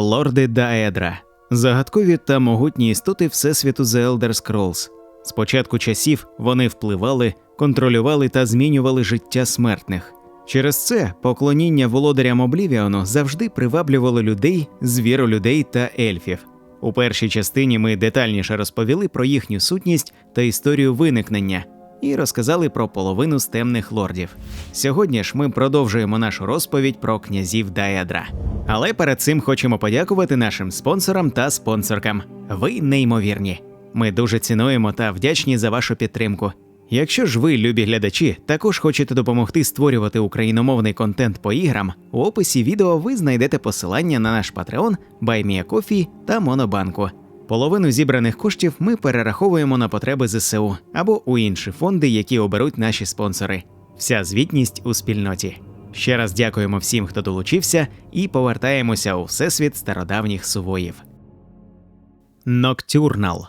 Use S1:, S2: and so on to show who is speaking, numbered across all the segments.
S1: Лорди Даедра загадкові та могутні істоти Всесвіту The Elder Scrolls. З початку часів вони впливали, контролювали та змінювали життя смертних. Через це поклоніння володарям Облівіону завжди приваблювало людей, звіролюдей та ельфів. У першій частині ми детальніше розповіли про їхню сутність та історію виникнення і розказали про половину з темних лордів. Сьогодні ж ми продовжуємо нашу розповідь про князів Даедра. Але перед цим хочемо подякувати нашим спонсорам та спонсоркам. Ви неймовірні. Ми дуже цінуємо та вдячні за вашу підтримку. Якщо ж ви, любі глядачі, також хочете допомогти створювати україномовний контент по іграм, у описі відео ви знайдете посилання на наш Patreon, BuyMeACoffee та Монобанку. Половину зібраних коштів ми перераховуємо на потреби ЗСУ або у інші фонди, які оберуть наші спонсори. Вся звітність у спільноті. Ще раз дякуємо всім, хто долучився, і повертаємося у всесвіт стародавніх сувоїв. Ноктюрнал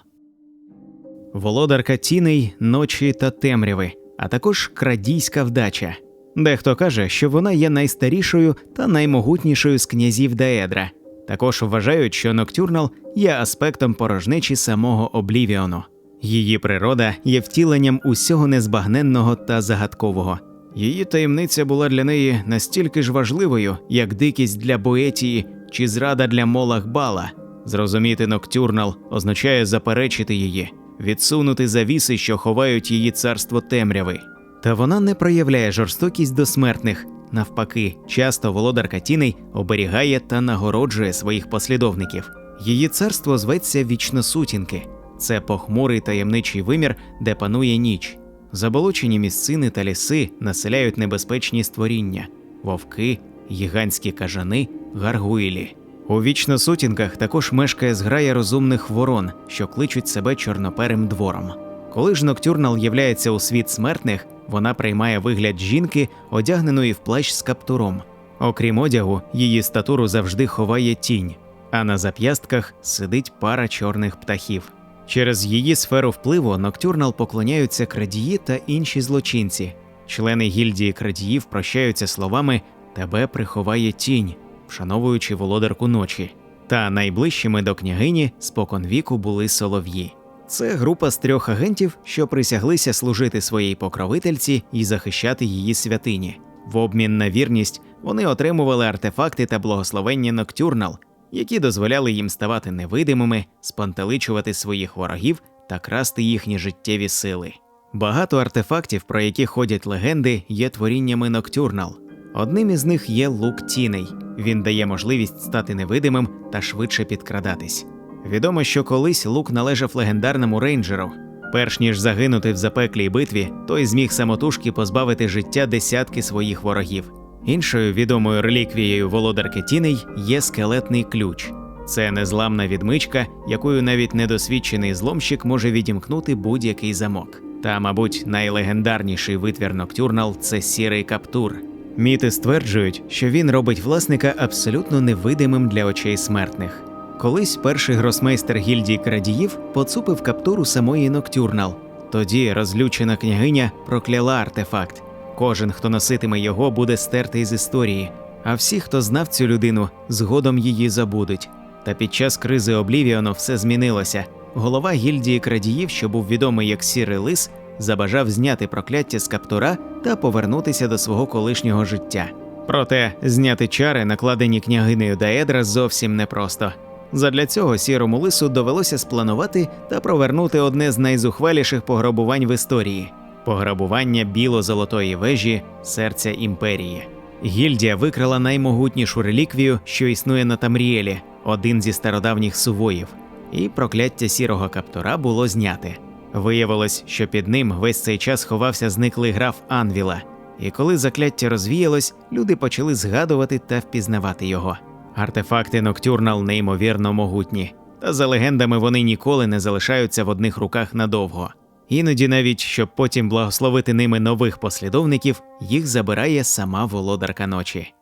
S1: володарка тіней, ночі та темряви, а також крадійська вдача. Дехто каже, що вона є найстарішою та наймогутнішою з князів Даедра. Також вважають, що Ноктюрнал є аспектом порожнечі самого Облівіону. Її природа є втіленням усього незбагненного та загадкового. Її таємниця була для неї настільки ж важливою, як дикість для Боетії чи зрада для Молах Бала. Зрозуміти Ноктюрнал означає заперечити її, відсунути завіси, що ховають її царство темряви. Та вона не проявляє жорстокість до смертних. Навпаки, часто володарка тіней оберігає та нагороджує своїх послідовників. Її царство зветься Вічносутінки. Це похмурий таємничий вимір, де панує ніч. Заболочені місцини та ліси населяють небезпечні створіння, вовки, гігантські кажани, гаргуїлі. У вічносутінках також мешкає зграя розумних ворон, що кличуть себе чорноперим двором. Коли ж Ноктюрнал являється у світ смертних, вона приймає вигляд жінки, одягненої в плащ з каптуром. Окрім одягу, її статуру завжди ховає тінь, а на зап'ястках сидить пара чорних птахів. Через її сферу впливу Ноктюрнал поклоняються крадії та інші злочинці. Члени гільдії крадіїв прощаються словами Тебе приховає тінь, вшановуючи володарку ночі. Та найближчими до княгині споконвіку були солов'ї. Це група з трьох агентів, що присяглися служити своїй покровительці і захищати її святині. В обмін на вірність вони отримували артефакти та благословення Ноктюрнал, які дозволяли їм ставати невидимими, спантеличувати своїх ворогів та красти їхні життєві сили. Багато артефактів, про які ходять легенди, є творіннями Ноктюрнал. Одним із них є лук тіней. Він дає можливість стати невидимим та швидше підкрадатись. Відомо, що колись лук належав легендарному рейнджеру. Перш ніж загинути в запеклій битві, той зміг самотужки позбавити життя десятки своїх ворогів. Іншою відомою реліквією володарки тіней є скелетний ключ. Це незламна відмичка, якою навіть недосвідчений зломщик може відімкнути будь-який замок. Та, мабуть, найлегендарніший витвір Ноктюрнал це сірий каптур. Міти стверджують, що він робить власника абсолютно невидимим для очей смертних. Колись перший гросмейстер гільдії крадіїв поцупив каптуру самої Ноктюрнал. Тоді розлючена княгиня прокляла артефакт. Кожен, хто носитиме його, буде стертий з історії, а всі, хто знав цю людину, згодом її забудуть. Та під час кризи Облівіону все змінилося. Голова гільдії крадіїв, що був відомий як сірий лис, забажав зняти прокляття з каптура та повернутися до свого колишнього життя. Проте зняти чари, накладені княгинею Даедра, зовсім непросто. Задля цього сірому лису довелося спланувати та провернути одне з найзухваліших пограбувань в історії пограбування біло-золотої вежі серця імперії. Гільдія викрала наймогутнішу реліквію, що існує на Тамріелі, один зі стародавніх сувоїв, і прокляття сірого каптура було зняте. Виявилось, що під ним весь цей час ховався зниклий граф Анвіла, і коли закляття розвіялось, люди почали згадувати та впізнавати його. Артефакти Ноктюрнал неймовірно могутні, та за легендами вони ніколи не залишаються в одних руках надовго. Іноді, навіть щоб потім благословити ними нових послідовників, їх забирає сама володарка ночі.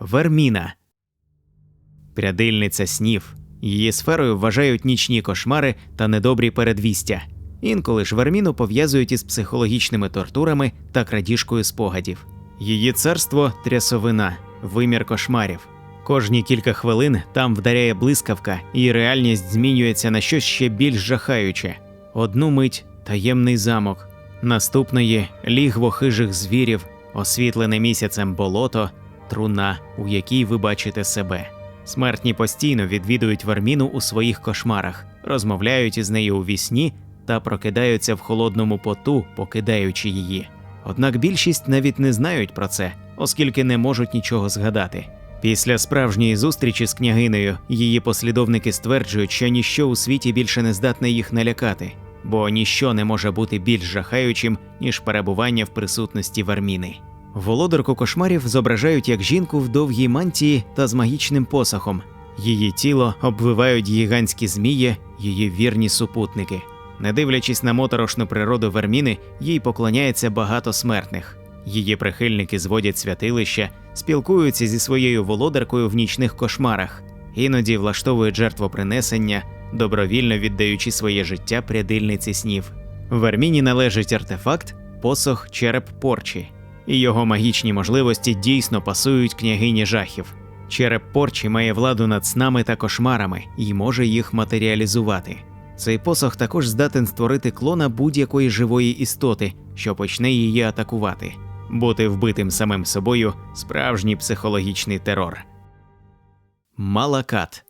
S1: Верміна прядильниця снів. Її сферою вважають нічні кошмари та недобрі передвістя. Інколи ж Верміну пов'язують із психологічними тортурами та крадіжкою спогадів. Її царство трясовина, вимір кошмарів. Кожні кілька хвилин там вдаряє блискавка, і реальність змінюється на щось ще більш жахаюче. Одну мить таємний замок, наступної лігво хижих звірів, освітлене місяцем болото, труна, у якій ви бачите себе. Смертні постійно відвідують Варміну у своїх кошмарах, розмовляють із нею у вісні та прокидаються в холодному поту, покидаючи її. Однак більшість навіть не знають про це, оскільки не можуть нічого згадати. Після справжньої зустрічі з княгинею її послідовники стверджують, що ніщо у світі більше не здатне їх налякати, бо ніщо не може бути більш жахаючим, ніж перебування в присутності Варміни. Володарку кошмарів зображають як жінку в довгій мантії та з магічним посохом. Її тіло обвивають гігантські змії, її вірні супутники. Не дивлячись на моторошну природу Верміни, їй поклоняється багато смертних. Її прихильники зводять святилища, спілкуються зі своєю володаркою в нічних кошмарах, іноді влаштовують жертвопринесення, добровільно віддаючи своє життя прядильниці снів. Верміні належить артефакт, посох череп порчі, і його магічні можливості дійсно пасують княгині жахів. Череп порчі має владу над снами та кошмарами і може їх матеріалізувати. Цей посох також здатен створити клона будь-якої живої істоти, що почне її атакувати. Бути вбитим самим собою справжній психологічний терор. Малакат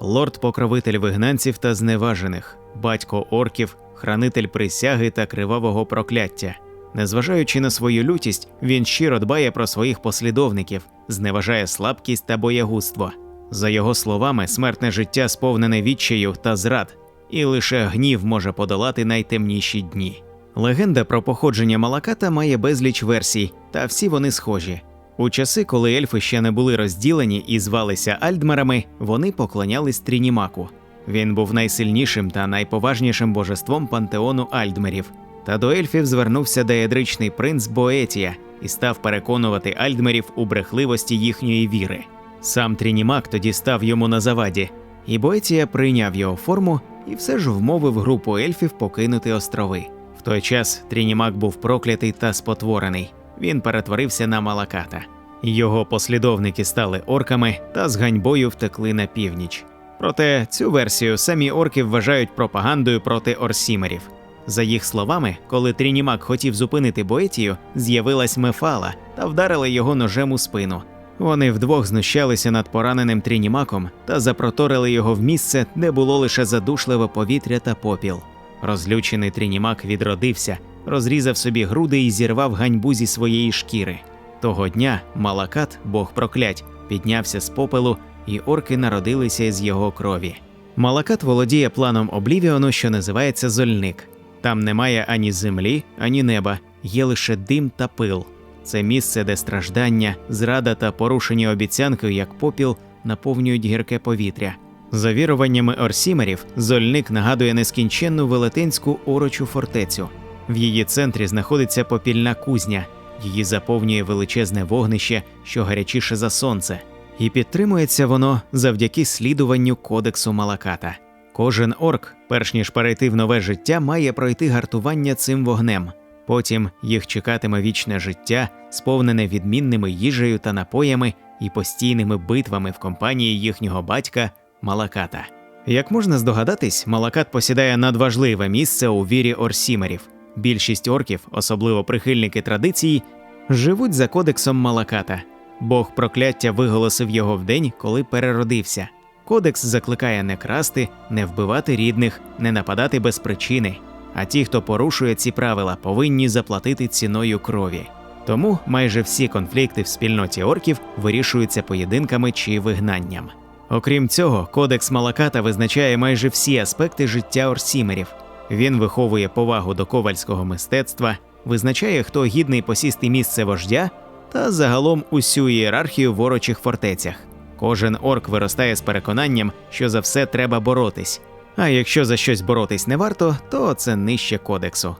S1: лорд-покровитель вигнанців та зневажених, батько орків, хранитель присяги та кривавого прокляття. Незважаючи на свою лютість, він щиро дбає про своїх послідовників, зневажає слабкість та боягузтво. За його словами, смертне життя сповнене відчаю та зрад, і лише гнів може подолати найтемніші дні. Легенда про походження Малаката має безліч версій, та всі вони схожі. У часи, коли ельфи ще не були розділені і звалися Альдмерами, вони поклонялись Трінімаку. Він був найсильнішим та найповажнішим божеством пантеону Альдмерів. Та до ельфів звернувся деядричний принц Боетія і став переконувати Альдмерів у брехливості їхньої віри. Сам Трінімак тоді став йому на заваді, і Боетія прийняв його форму і все ж вмовив групу ельфів покинути острови. Той час Трінімак був проклятий та спотворений. Він перетворився на Малаката. Його послідовники стали орками та з ганьбою втекли на північ. Проте цю версію самі орки вважають пропагандою проти орсімерів. За їх словами, коли Трінімак хотів зупинити Боетію, з'явилась Мефала та вдарила його ножем у спину. Вони вдвох знущалися над пораненим Трінімаком та запроторили його в місце, де було лише задушливе повітря та попіл. Розлючений Трінімак відродився, розрізав собі груди і зірвав ганьбу зі своєї шкіри. Того дня Малакат, бог проклять, піднявся з попелу, і орки народилися з його крові. Малакат володіє планом Облівіону, що називається Зольник. Там немає ані землі, ані неба, є лише дим та пил. Це місце, де страждання, зрада та порушені обіцянки, як попіл, наповнюють гірке повітря. За віруваннями орсімерів, зольник нагадує нескінченну велетенську орочу фортецю. В її центрі знаходиться попільна кузня, її заповнює величезне вогнище, що гарячіше за сонце, і підтримується воно завдяки слідуванню кодексу Малаката. Кожен орк, перш ніж перейти в нове життя, має пройти гартування цим вогнем. Потім їх чекатиме вічне життя, сповнене відмінними їжею та напоями і постійними битвами в компанії їхнього батька Малаката. Як можна здогадатись, Малакат посідає надважливе місце у вірі орсімерів. Більшість орків, особливо прихильники традиції, живуть за кодексом Малаката. Бог прокляття виголосив його в день, коли переродився. Кодекс закликає не красти, не вбивати рідних, не нападати без причини. А ті, хто порушує ці правила, повинні заплатити ціною крові. Тому майже всі конфлікти в спільноті орків вирішуються поєдинками чи вигнанням. Окрім цього, кодекс Малаката визначає майже всі аспекти життя орсімерів. Він виховує повагу до ковальського мистецтва, визначає, хто гідний посісти місце вождя, та загалом усю ієрархію в орочих фортецях. Кожен орк виростає з переконанням, що за все треба боротись. А якщо за щось боротись не варто, то це нижче кодексу.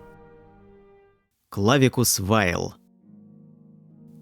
S1: Клавікус Вайл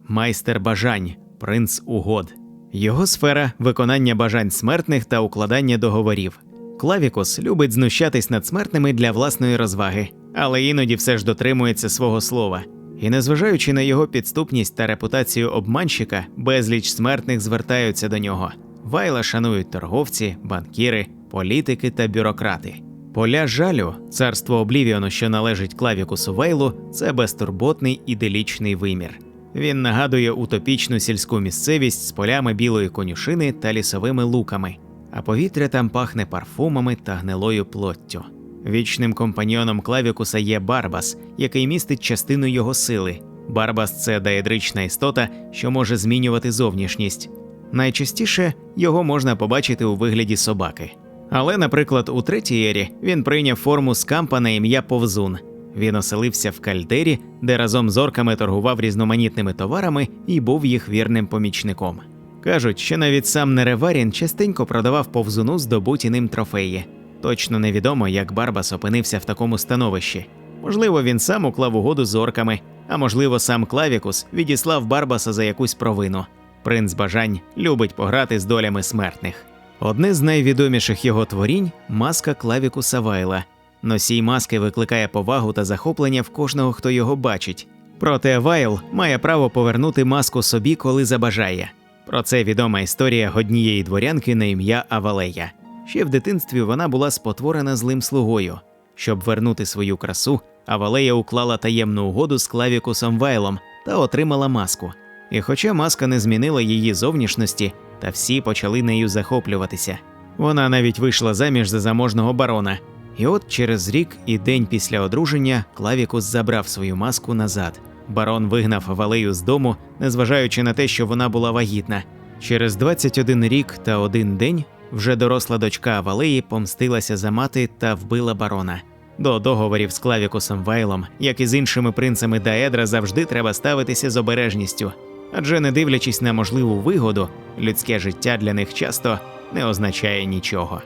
S1: Майстер бажань, принц угод. Його сфера виконання бажань смертних та укладання договорів. Клавікус любить знущатись над смертними для власної розваги, але іноді все ж дотримується свого слова. І незважаючи на його підступність та репутацію обманщика, безліч смертних звертаються до нього. Вайла шанують торговці, банкіри, політики та бюрократи. Поля жалю, царство Облівіону, що належить Клавікусу Вейлу, це безтурботний іделічний вимір. Він нагадує утопічну сільську місцевість з полями білої конюшини та лісовими луками, а повітря там пахне парфумами та гнилою плоттю. Вічним компаньйоном Клавікуса є Барбас, який містить частину його сили. Барбас це даедрична істота, що може змінювати зовнішність. Найчастіше його можна побачити у вигляді собаки. Але, наприклад, у третій ері він прийняв форму скампа на ім'я Повзун. Він оселився в кальдері, де разом з орками торгував різноманітними товарами і був їх вірним помічником. Кажуть, що навіть сам Нереварін частенько продавав повзуну здобуті ним трофеї. Точно невідомо, як Барбас опинився в такому становищі. Можливо, він сам уклав угоду з орками, а можливо, сам Клавікус відіслав Барбаса за якусь провину. Принц бажань любить пограти з долями смертних. Одне з найвідоміших його творінь маска Клавікуса Вайла. Носій маски викликає повагу та захоплення в кожного, хто його бачить. Проте Вайл має право повернути маску собі, коли забажає. Про це відома історія однієї дворянки на ім'я Авалея. Ще в дитинстві вона була спотворена злим слугою. Щоб вернути свою красу, Авалея уклала таємну угоду з Клавікусом Вайлом та отримала маску. І хоча маска не змінила її зовнішності, та всі почали нею захоплюватися. Вона навіть вийшла заміж за заможного барона. І от через рік і день після одруження Клавікус забрав свою маску назад. Барон вигнав Авалею з дому, незважаючи на те, що вона була вагітна. Через 21 рік та один день вже доросла дочка Авалеї помстилася за мати та вбила барона. До договорів з Клавікусом Вайлом, як і з іншими принцами Даедра, завжди треба ставитися з обережністю, адже не дивлячись на можливу вигоду, людське життя для них часто не означає нічого.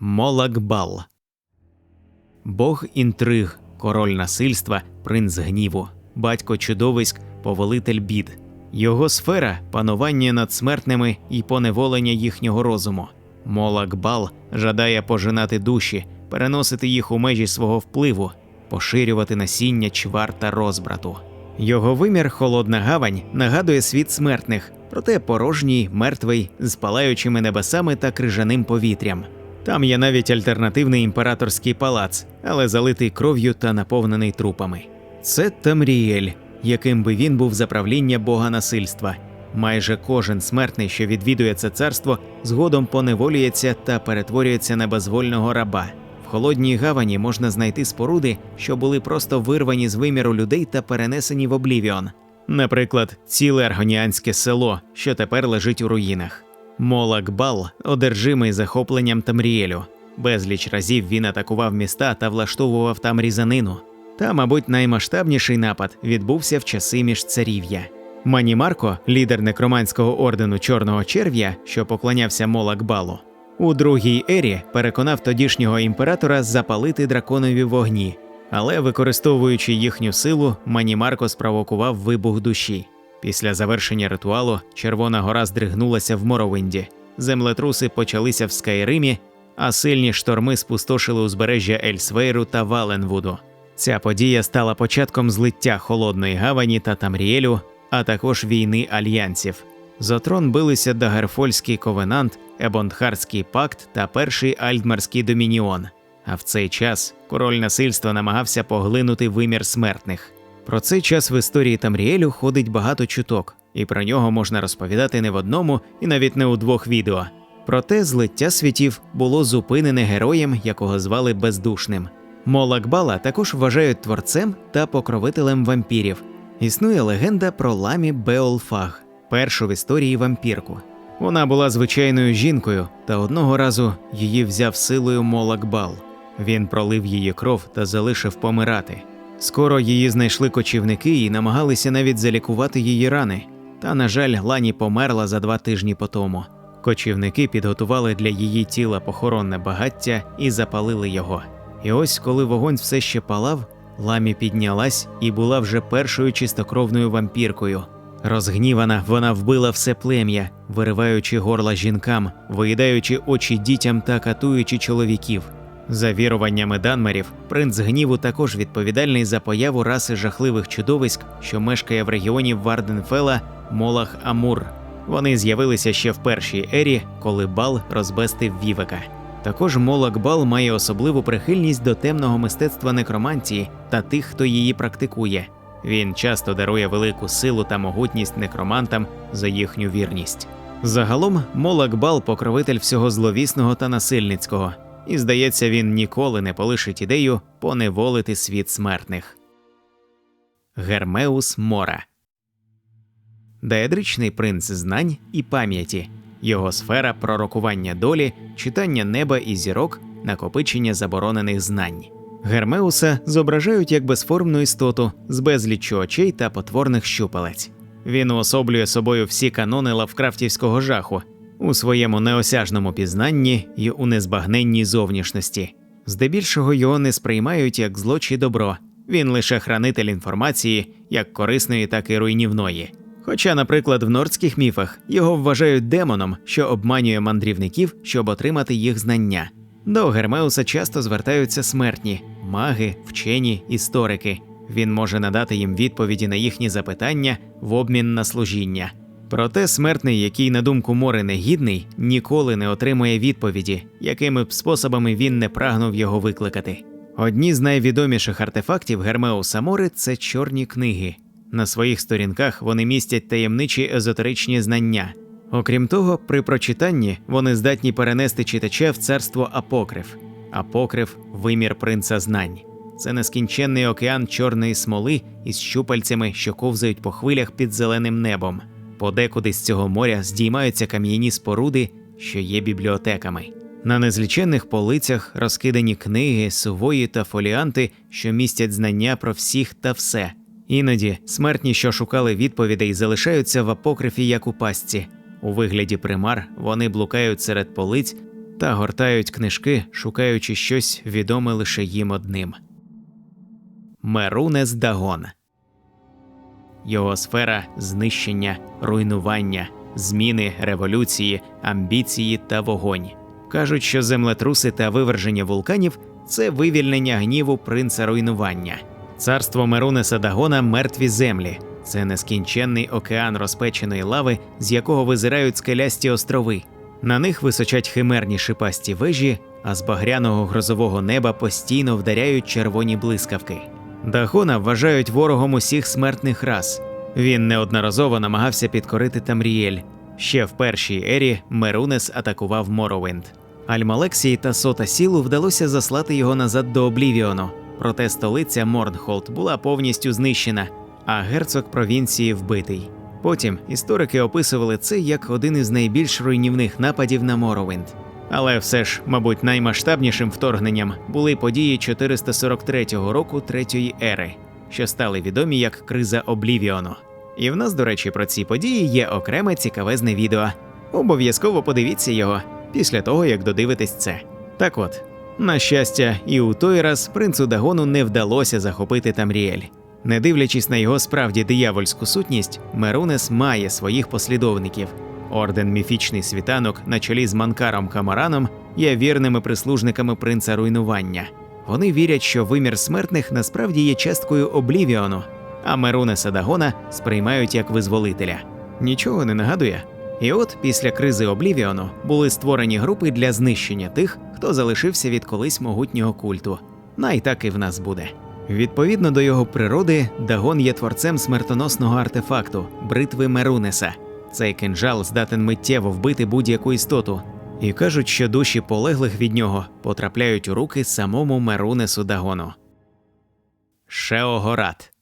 S1: Молакбал Бог інтриг, король насильства, принц гніву, батько чудовиськ, повелитель бід. Його сфера панування над смертними і поневолення їхнього розуму. Молакбал жадає пожинати душі, переносити їх у межі свого впливу, поширювати насіння чвар та розбрату. Його вимір холодна гавань нагадує світ смертних, проте порожній, мертвий, з палаючими небесами та крижаним повітрям. Там є навіть альтернативний імператорський палац, але залитий кров'ю та наповнений трупами. Це Тамріель, яким би він був за правління бога насильства. Майже кожен смертний, що відвідує це царство, згодом поневолюється та перетворюється на безвольного раба. В холодній гавані можна знайти споруди, що були просто вирвані з виміру людей та перенесені в Облівіон. Наприклад, ціле аргоніанське село, що тепер лежить у руїнах. Молакбал одержимий захопленням Тамріелю. Безліч разів він атакував міста та влаштовував там різанину. Та, мабуть, наймасштабніший напад відбувся в часи міжцарів'я. Мані Марко, лідер некроманського ордену Чорного черв'я, що поклонявся Молакбалу, у другій ері переконав тодішнього імператора запалити драконові вогні, але, використовуючи їхню силу, Мані Марко спровокував вибух душі. Після завершення ритуалу Червона гора здригнулася в Моровинді, землетруси почалися в Скайримі, а сильні шторми спустошили узбережжя Ельсвейру та Валенвуду. Ця подія стала початком злиття холодної гавані та Тамріелю, а також війни альянсів. За трон билися Дагерфольський ковенант, Ебондхарський пакт та перший Альдмарський домініон. А в цей час король насильства намагався поглинути вимір смертних. Про цей час в історії Тамріелю ходить багато чуток, і про нього можна розповідати не в одному і навіть не у двох відео. Проте злиття світів було зупинене героєм, якого звали Бездушним. Молакбала також вважають творцем та покровителем вампірів. Існує легенда про ламі Беолфаг, першу в історії вампірку. Вона була звичайною жінкою, та одного разу її взяв силою Молакбал. Він пролив її кров та залишив помирати. Скоро її знайшли кочівники і намагалися навіть залікувати її рани. Та, на жаль, Лані померла за два тижні по тому. Кочівники підготували для її тіла похоронне багаття і запалили його. І ось, коли вогонь все ще палав, ламі піднялась і була вже першою чистокровною вампіркою. Розгнівана, вона вбила все плем'я, вириваючи горла жінкам, виїдаючи очі дітям та катуючи чоловіків. За віруваннями данмерів, принц гніву також відповідальний за появу раси жахливих чудовиськ, що мешкає в регіоні Варденфела Молах Амур. Вони з'явилися ще в першій ері, коли бал розбестив Вівека. Також Молак Бал має особливу прихильність до темного мистецтва некромантії та тих, хто її практикує. Він часто дарує велику силу та могутність некромантам за їхню вірність. Загалом Молак Бал покровитель всього зловісного та насильницького, і здається, він ніколи не полишить ідею поневолити світ смертних. Гермеус Мора Даедричний принц знань і пам'яті, його сфера пророкування долі, читання неба і зірок, накопичення заборонених знань. Гермеуса зображають як безформну істоту з безліччю очей та потворних щупалець. Він уособлює собою всі канони лавкрафтівського жаху у своєму неосяжному пізнанні й у незбагненній зовнішності. Здебільшого його не сприймають як зло чи добро. Він лише хранитель інформації, як корисної, так і руйнівної. Хоча, наприклад, в нордських міфах його вважають демоном, що обманює мандрівників, щоб отримати їх знання. До Гермеуса часто звертаються смертні маги, вчені, історики. Він може надати їм відповіді на їхні запитання в обмін на служіння. Проте смертний, який, на думку Мори, негідний, ніколи не отримує відповіді, якими б способами він не прагнув його викликати. Одні з найвідоміших артефактів Гермеуса Мори це чорні книги. На своїх сторінках вони містять таємничі езотеричні знання. Окрім того, при прочитанні вони здатні перенести читача в царство апокриф. Апокриф вимір принца знань. Це нескінченний океан чорної смоли із щупальцями, що ковзають по хвилях під зеленим небом. Подекуди з цього моря здіймаються кам'яні споруди, що є бібліотеками. На незліченних полицях розкидані книги, сувої та фоліанти, що містять знання про всіх та все. Іноді смертні, що шукали відповідей, залишаються в апокрифі як у пастці. У вигляді примар вони блукають серед полиць та гортають книжки, шукаючи щось відоме лише їм одним. Мерунес Дагон його сфера знищення, руйнування, зміни, революції, амбіції та вогонь. Кажуть, що землетруси та виверження вулканів це вивільнення гніву принца руйнування. Царство Мерунеса Дагона мертві землі. Це нескінченний океан розпеченої лави, з якого визирають скелясті острови. На них височать химерні шипасті вежі, а з багряного грозового неба постійно вдаряють червоні блискавки. Дагона вважають ворогом усіх смертних рас. Він неодноразово намагався підкорити Тамрієль. Ще в першій ері Мерунес атакував Моровинд. Альмалексії та Сота Сілу вдалося заслати його назад до Облівіону. Проте столиця Морнхолд була повністю знищена, а герцог провінції вбитий. Потім історики описували це як один із найбільш руйнівних нападів на Моровинд. Але все ж, мабуть, наймасштабнішим вторгненням були події 443 року Третьої ери, що стали відомі як криза Облівіону. І в нас, до речі, про ці події є окреме цікавезне відео. Обов'язково подивіться його після того, як додивитесь це. Так от, на щастя, і у той раз принцу Дагону не вдалося захопити Тамріель. Не дивлячись на його справді диявольську сутність, Мерунес має своїх послідовників. Орден міфічний світанок на чолі з Манкаром Камараном є вірними прислужниками принца руйнування. Вони вірять, що вимір смертних насправді є часткою Облівіону, а Мерунеса Дагона сприймають як визволителя. Нічого не нагадує. І от після кризи Облівіону були створені групи для знищення тих, хто залишився від колись могутнього культу. Най так і в нас буде. Відповідно до його природи, Дагон є творцем смертоносного артефакту бритви Мерунеса. Цей кинжал здатен миттєво вбити будь-яку істоту. І кажуть, що душі полеглих від нього потрапляють у руки самому Мерунесу Дагону. Шеогорат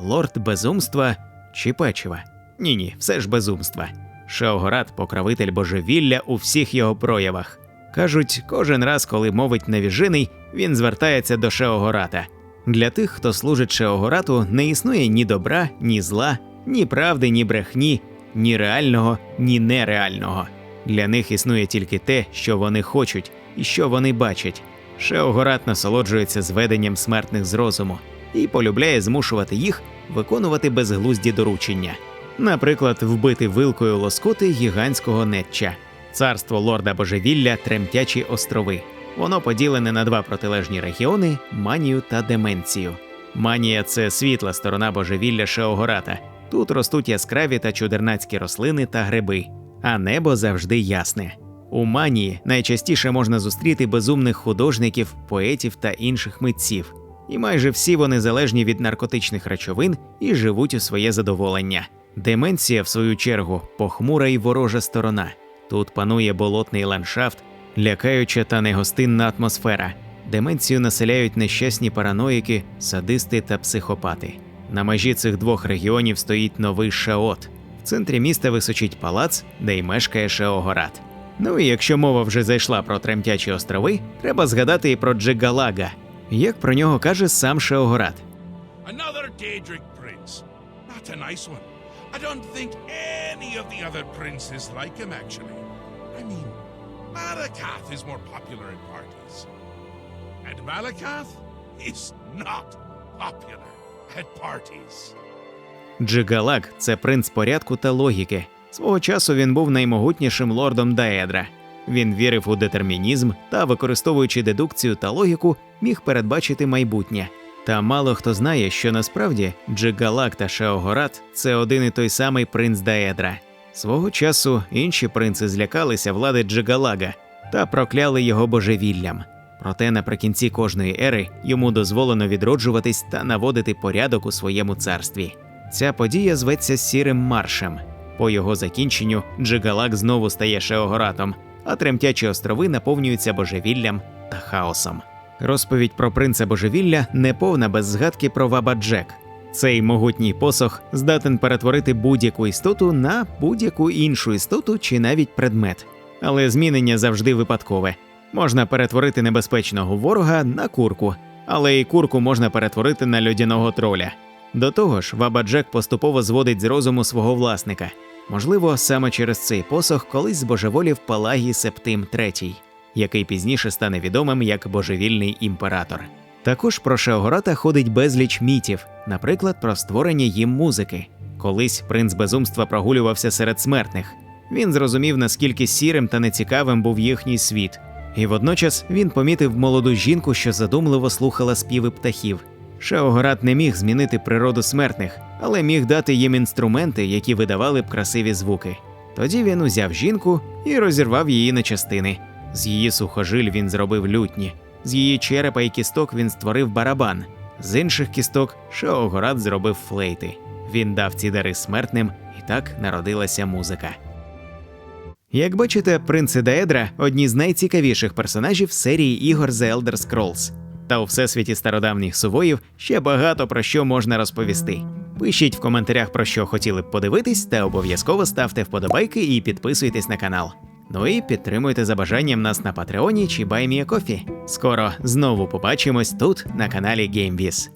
S1: Лорд безумства чи печива? Ні, ні, все ж безумства. Шеогорат покровитель божевілля у всіх його проявах. Кажуть, кожен раз, коли мовить невіжений, він звертається до Шеогората. Для тих, хто служить Шеогорату, не існує ні добра, ні зла, ні правди, ні брехні, ні реального, ні нереального. Для них існує тільки те, що вони хочуть і що вони бачать. Шеогорат насолоджується зведенням смертних з розуму і полюбляє змушувати їх виконувати безглузді доручення. Наприклад, вбити вилкою лоскоти гігантського нетча, царство лорда божевілля, тремтячі острови. Воно поділене на два протилежні регіони манію та деменцію. Манія це світла сторона божевілля Шеогората. Тут ростуть яскраві та чудернацькі рослини та гриби, а небо завжди ясне. У манії найчастіше можна зустріти безумних художників, поетів та інших митців. І майже всі вони залежні від наркотичних речовин і живуть у своє задоволення. Деменція, в свою чергу, похмура і ворожа сторона. Тут панує болотний ландшафт, лякаюча та негостинна атмосфера. Деменцію населяють нещасні параноїки, садисти та психопати. На межі цих двох регіонів стоїть новий Шаот. В центрі міста височить палац, де й мешкає Шеогорат. Ну і якщо мова вже зайшла про тремтячі острови, треба згадати і про Джигалага. Як про нього каже сам Шеогорат.
S2: Another Daedric prince. Not a nice one. I don't think any of the other princes like him, actually. I mean, Malakath is more popular at parties. And Malakath is not popular.
S1: Джигалак це принц порядку та логіки. Свого часу він був наймогутнішим лордом Даедра. Він вірив у детермінізм та, використовуючи дедукцію та логіку, міг передбачити майбутнє. Та мало хто знає, що насправді Джигалак та Шеогорат це один і той самий принц Даедра. Свого часу інші принци злякалися влади Джигалага та прокляли його божевіллям. Проте наприкінці кожної ери йому дозволено відроджуватись та наводити порядок у своєму царстві. Ця подія зветься Сірим Маршем. По його закінченню Джигалак знову стає Шеогоратом, а тремтячі острови наповнюються божевіллям та хаосом. Розповідь про принца божевілля не повна без згадки про Вабаджек. Цей могутній посох здатен перетворити будь-яку істоту на будь-яку іншу істоту чи навіть предмет. Але змінення завжди випадкове. Можна перетворити небезпечного ворога на курку, але і курку можна перетворити на льодяного троля. До того ж, Вабаджек поступово зводить з розуму свого власника. Можливо, саме через цей посох колись збожеволів Палагій Септим III, який пізніше стане відомим як божевільний імператор. Також про Шеогората ходить безліч мітів, наприклад, про створення їм музики. Колись принц безумства прогулювався серед смертних. Він зрозумів, наскільки сірим та нецікавим був їхній світ, і водночас він помітив молоду жінку, що задумливо слухала співи птахів. Шеогорат не міг змінити природу смертних, але міг дати їм інструменти, які видавали б красиві звуки. Тоді він узяв жінку і розірвав її на частини. З її сухожиль він зробив лютні, з її черепа і кісток він створив барабан. З інших кісток Шеогорат зробив флейти. Він дав ці дари смертним, і так народилася музика. Як бачите, принци Даедра одні з найцікавіших персонажів серії ігор The Elder Scrolls. Та у всесвіті стародавніх сувоїв ще багато про що можна розповісти. Пишіть в коментарях про що хотіли б подивитись, та обов'язково ставте вподобайки і підписуйтесь на канал. Ну і підтримуйте за бажанням нас на Патреоні чи BuyMeACoffee. Скоро знову побачимось тут на каналі GameViz.